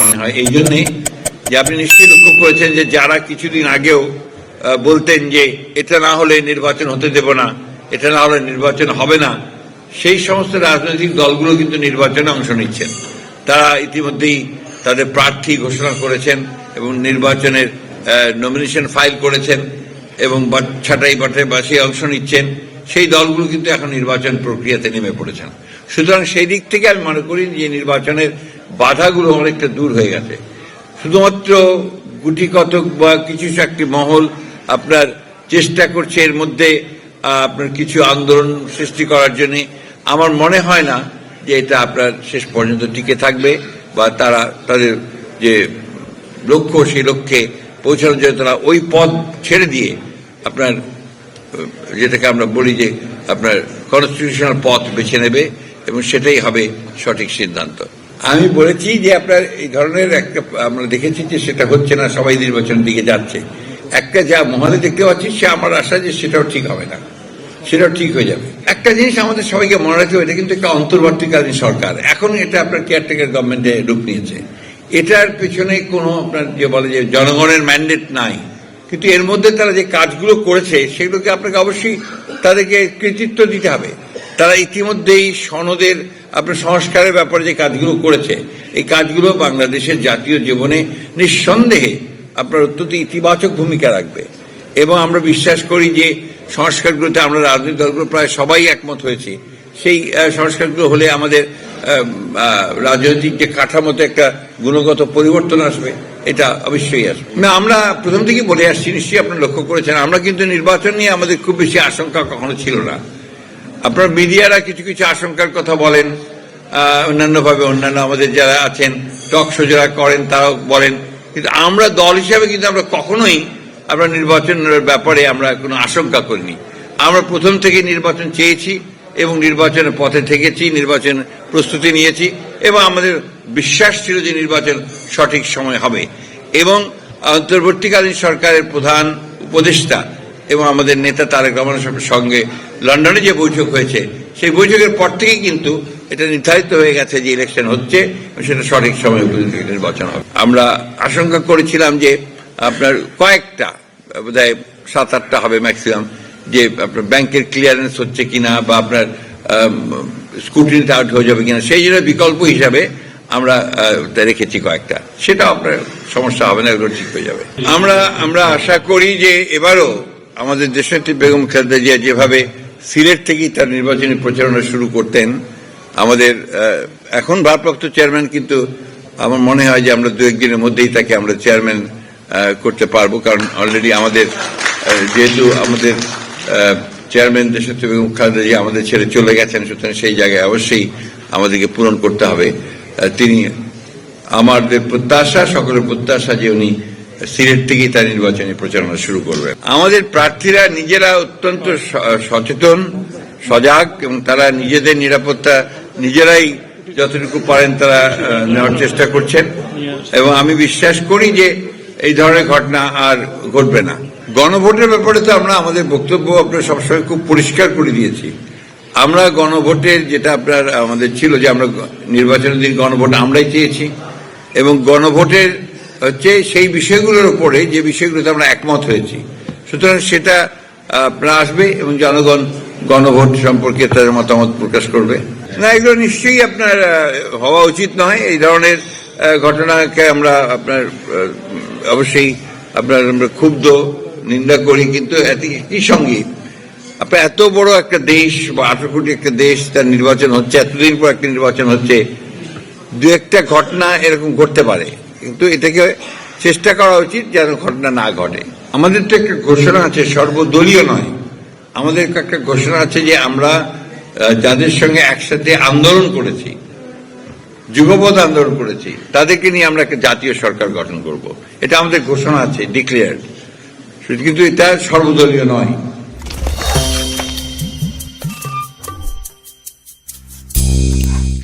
মনে হয়। এই জন্যে যে আপনি নিশ্চয়ই লক্ষ্য করেছেন যে যারা কিছুদিন আগেও বলতেন যে এটা না হলে নির্বাচন হতে দেব না, এটা না হলে নির্বাচন হবে না, সেই সমস্ত রাজনৈতিক দলগুলো কিন্তু নির্বাচনে অংশ নিচ্ছেন। তারা ইতিমধ্যেই তাদের প্রার্থী ঘোষণা করেছেন এবং নির্বাচনের নমিনেশন ফাইল করেছেন এবং ছাটাই বাটাই বাসে অংশ নিচ্ছেন। সেই দলগুলো কিন্তু এখন নির্বাচন প্রক্রিয়াতে নেমে পড়েছেন। সুতরাং সেই দিক থেকে আমি মনে করি যে নির্বাচনের বাধাগুলো অনেকটা দূর হয়ে গেছে। শুধুমাত্র গুটি কতক বা কিছু একটি মহল আপনার চেষ্টা করছে এর মধ্যে আপনার কিছু আন্দোলন সৃষ্টি করার জন্য। আমার মনে হয় না যে এটা আপনার শেষ পর্যন্ত টিকে থাকবে বা তারা তাদের যে লক্ষ্য সেই লক্ষ্যে পৌঁছানোর জন্য তারা ওই পথ ছেড়ে দিয়ে আপনার, যেটাকে আমরা বলি যে আপনার কনস্টিটিউশনাল পথ বেছে নেবে এবং সেটাই হবে সঠিক সিদ্ধান্ত। আমি বলেছি যে আপনার এই ধরনের একটা, আমরা দেখেছি যে সেটা হচ্ছে না, সবাই নির্বাচনের দিকে যাচ্ছে। একটা যা মহলে দেখতে পাচ্ছি, সে আমার আশা যে সেটাও ঠিক হবে না। সেটাও ঠিক হয়ে যাবে। একটা জিনিস আমাদের সবাইকে মনে রাখতে হবে, এটা কিন্তু একটা অন্তর্বর্তীকালীন সরকার। এখন এটা আপনার কেয়ারটেকার গভর্নমেন্টে রূপ নিয়েছে। এটার পেছনে কোনো আপনার যে বলে যে জনগণের ম্যান্ডেট নাই। কিন্তু এর মধ্যে তারা যে কাজগুলো করেছে, সেগুলোকে আপনাকে অবশ্যই তাদেরকে কৃতিত্ব দিতে হবে। তারা ইতিমধ্যেই সনদের আপনার সংস্কারের ব্যাপারে যে কাজগুলো করেছে, এই কাজগুলো বাংলাদেশের জাতীয় জীবনে নিঃসন্দেহে আপনার অত্যন্ত ইতিবাচক ভূমিকা রাখবে। এবং আমরা বিশ্বাস করি যে সংস্কারগুলোতে আমরা রাজনৈতিক দলগুলো প্রায় সবাই একমত হয়েছি। সেই সংস্কারগুলো হলে আমাদের রাজনৈতিক যে কাঠামোতে একটা গুণগত পরিবর্তন আসবে, এটা অবশ্যই আসবে। না, আমরা প্রথম থেকেই বলে আসছি, নিশ্চয়ই আপনারা লক্ষ্য করেছেন, আমরা কিন্তু নির্বাচন নিয়ে আমাদের খুব বেশি আশঙ্কা কখনো ছিল না। আপনার মিডিয়ারা কিছু কিছু আশঙ্কার কথা বলেন অন্যান্যভাবে অন্যান্য আমাদের যারা আছেন, টক যারা করেন, তারাও বলেন। কিন্তু আমরা দল হিসাবে কিন্তু আমরা কখনোই আমরা নির্বাচনের ব্যাপারে আমরা কোনো আশঙ্কা করিনি। আমরা প্রথম থেকে নির্বাচন চেয়েছি এবং নির্বাচনের পথে থেকেছি, নির্বাচন প্রস্তুতি নিয়েছি এবং আমাদের বিশ্বাস ছিল যে নির্বাচন সঠিক সময় হবে। এবং অন্তর্বর্তীকালীন সরকারের প্রধান উপদেষ্টা এবং আমাদের নেতা তারেক রহমানের সঙ্গে লন্ডনে যে বৈঠক হয়েছে, সেই বৈঠকের পর থেকেই কিন্তু এটা নির্ধারিত হয়ে গেছে যে ইলেকশন হচ্ছে সেটা সঠিক সময় উপযুক্ত নির্বাচন হবে। আমরা আশঙ্কা করেছিলাম যে আপনার কয়েকটা, বোধহয় সাত আটটা হবে ম্যাক্সিমাম যে আপনার ব্যাংকের ক্লিয়ারেন্স হচ্ছে কিনা বা আপনার স্কুটিনিতে আউট হয়ে যাবে কিনা, সেই জন্য বিকল্প হিসাবে আমরা রেখেছি কয়েকটা। সেটা আপনার সমস্যা হবে না ঠিক হয়ে যাবে। আমরা আমরা আশা করি যে এবারও আমাদের দেশনেত্রী বেগম খালেদা জিয়া যেভাবে সিলেট থেকেই তার নির্বাচনী প্রচারণা শুরু করতেন, আমাদের এখন ভারপ্রাপ্ত চেয়ারম্যান কিন্তু আমার মনে হয় যে আমরা দু একদিনের মধ্যেই তাকে আমরা চেয়ারম্যান করতে পারব, কারণ অলরেডি আমাদের যেহেতু আমাদের চেয়ারম্যান দেশনেত্রী বেগম খালেদা জিয়া আমাদের ছেড়ে চলে গেছেন, সুতরাং সেই জায়গায় অবশ্যই আমাদেরকে পূরণ করতে হবে। তিনি আমাদের প্রত্যাশা, সকলের প্রত্যাশা যে উনি সিলেট থেকেই তার নির্বাচনী প্রচারণা শুরু করবে। আমাদের প্রার্থীরা নিজেরা অত্যন্ত সচেতন, সজাগ এবং তারা নিজেদের নিরাপত্তা নিজেরাই যতটুকু পারেন তারা নেওয়ার চেষ্টা করছেন এবং আমি বিশ্বাস করি যে এই ধরনের ঘটনা আর ঘটবে না। গণভোটের ব্যাপারে তো আমরা আমাদের বক্তব্য আপনার সবসময় খুব পরিষ্কার করে দিয়েছি। আমরা গণভোটের যেটা আপনার আমাদের ছিল যে আমরা নির্বাচনের দিন গণভোট আমরাই চেয়েছি এবং গণভোটের হচ্ছে সেই বিষয়গুলোর উপরে যে বিষয়গুলোতে আমরা একমত হয়েছি। সুতরাং সেটা আপনার আসবে এবং জনগণ গণভোট সম্পর্কে তাদের মতামত প্রকাশ করবে। না, এগুলো নিশ্চয়ই আপনার হওয়া উচিত নয়। এই ধরনের ঘটনাকে আমরা আপনার অবশ্যই আপনার আমরা ক্ষুব্ধ, নিন্দা করি, কিন্তু একই সঙ্গে। আপনার এত বড় একটা দেশ বা আঠারো কোটি একটা দেশ, তার নির্বাচন হচ্ছে, এতদিন পর একটা নির্বাচন হচ্ছে, দু একটা ঘটনা এরকম ঘটতে পারে। কিন্তু এটাকে চেষ্টা করা উচিত যেন ঘটনা না ঘটে। আমাদের তো একটা ঘোষণা আছে, সর্বদলীয় নয়। আমাদের একটা ঘোষণা আছে যে আমরা যাদের সঙ্গে একসাথে আন্দোলন করেছি যুগপথ আন্দোলন করেছি, তাদেরকে নিয়ে আমরা একটা জাতীয় সরকার গঠন করব। এটা আমাদের ঘোষণা আছে ডিক্লেয়ার কিন্তু এটা সর্বদলীয় নয়।